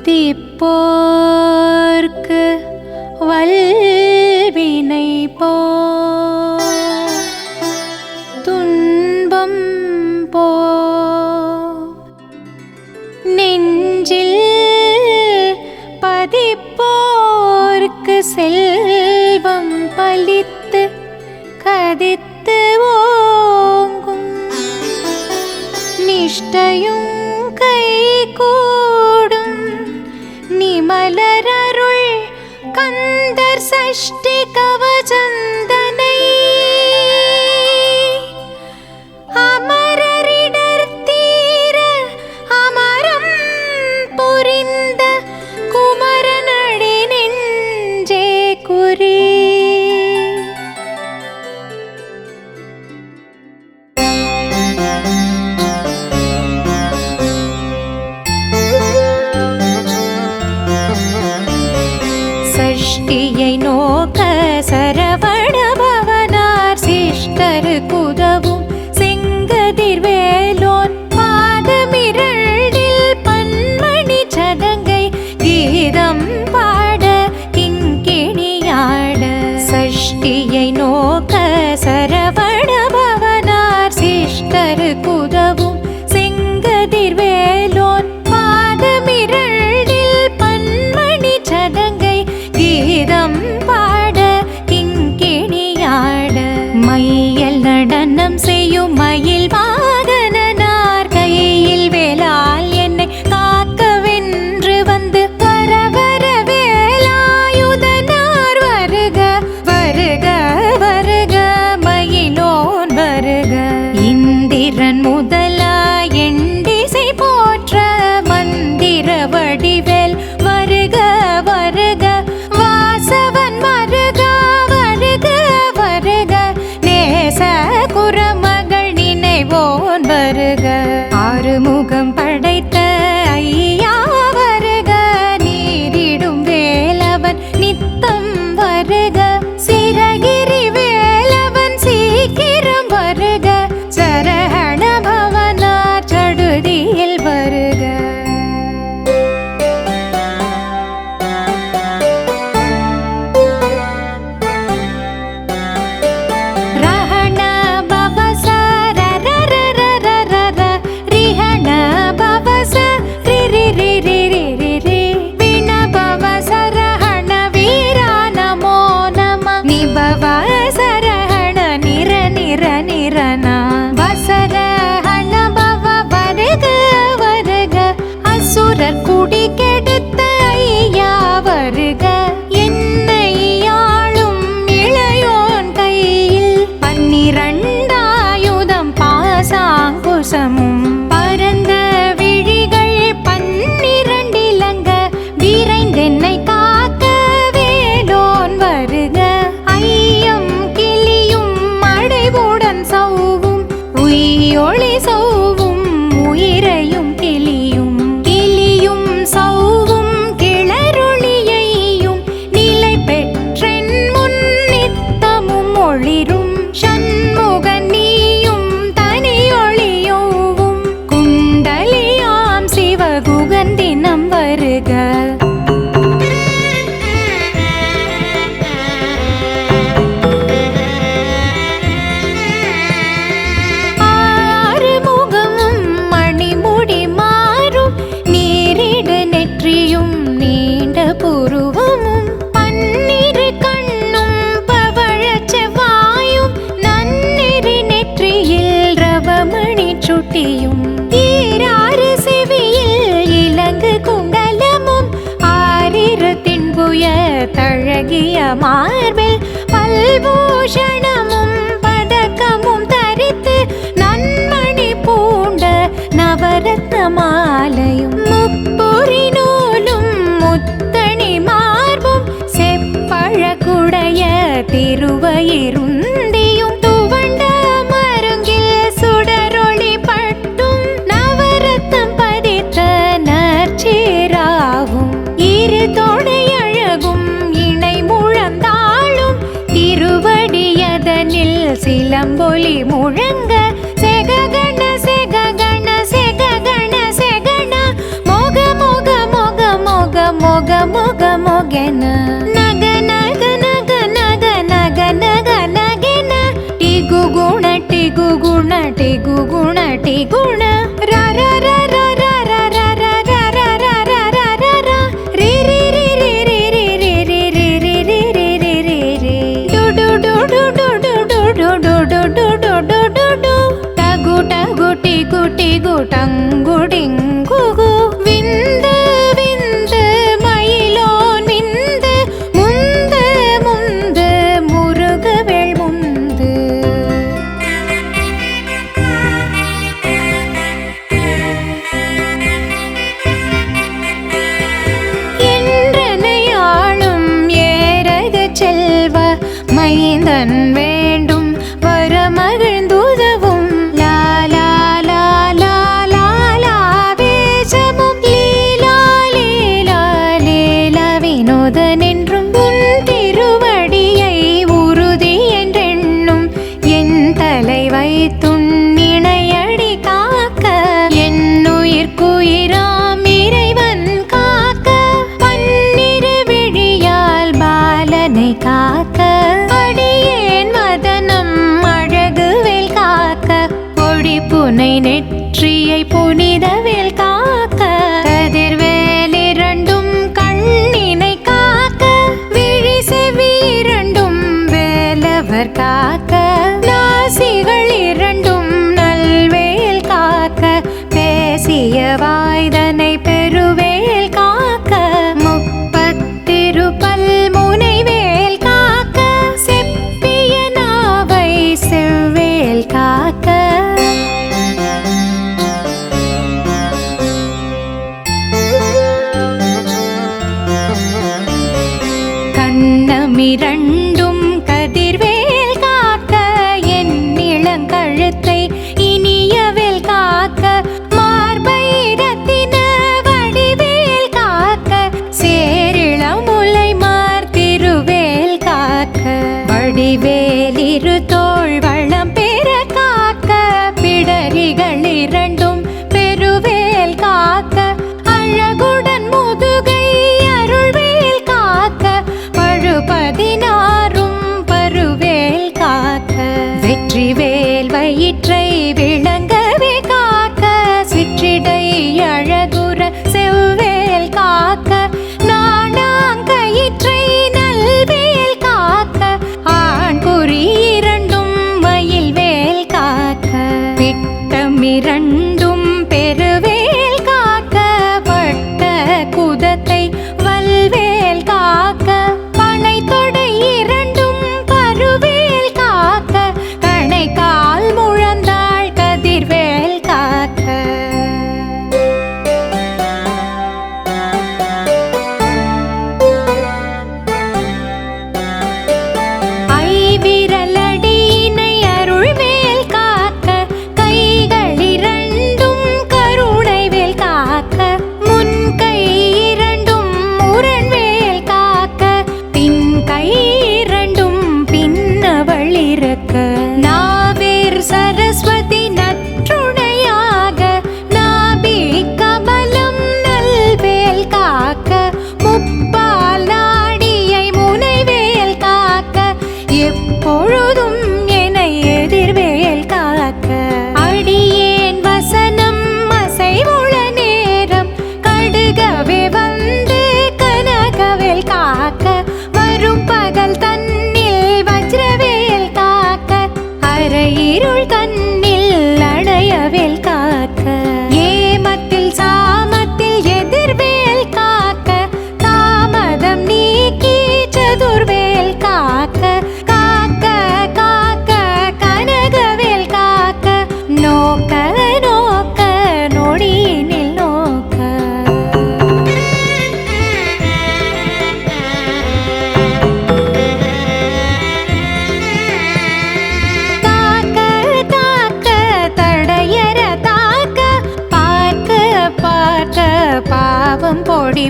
உதிப்போர்க்கு வல்வினை போ துன்பம் போ. நெஞ்சில் பதிப்போர்க்கு செல்வம் பலித்து கதித்து ஓங்கும். நிஷ்டையும் கை கோ कन्दर्षष्टिकवचन्द அழகிய மார்பில் பல்பூஷணமும் பதக்கமும் தரித்து நன்மணி பூண்ட நவரத்த மாலையும் முப்புரி நூலும் முத்தணி மார்பும் செப்பழகுடைய திருவயிரும் சிலம்பொலி முழங்க. செககண செககண செககண செகண. மோக மோக மோக மோக மோக மோக மோகன. நக நக நக நக நக நக நகன. டிகு குண டிகு குண டிகு குண டிகுண. ছোটাঙ্গ நெற்றியை புனி இரண்டு வெற்றிவேல் வயிற்றை விளங்கவே காக்க சிற்றிடை அழகுற செவ்வேல் காக்க நாணாங்கயிற்றை நல்வேல் காக்க ஆண் குறி இரண்டும் மயில்வேல் காக்க விட்டமிரண்டு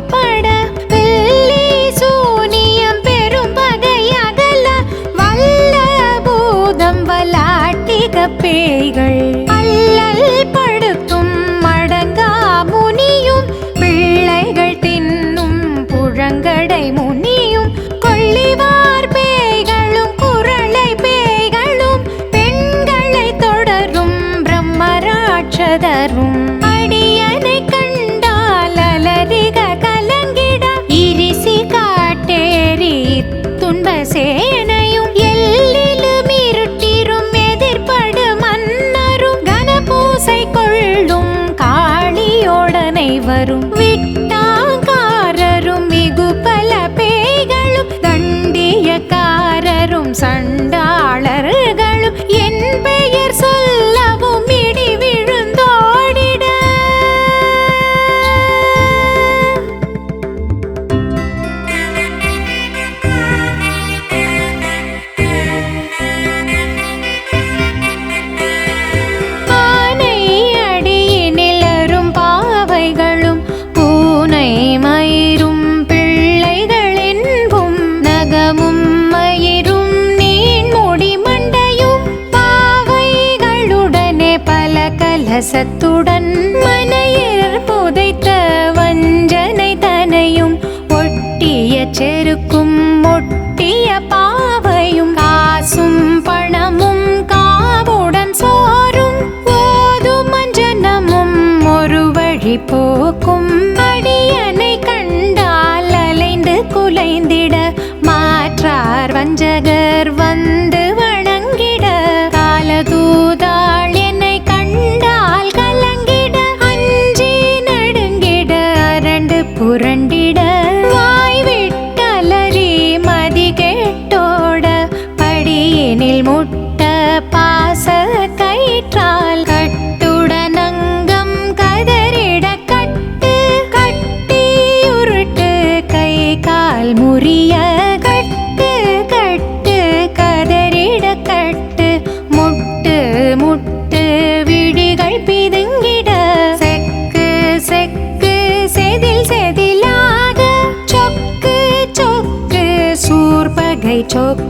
படி சேனையும் எல்லிலும் இருட்டிரும் எதிர்படு மன்னரும் கனபூசை கொள்ளும் காளியோடனை வரும்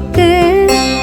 உனக்கு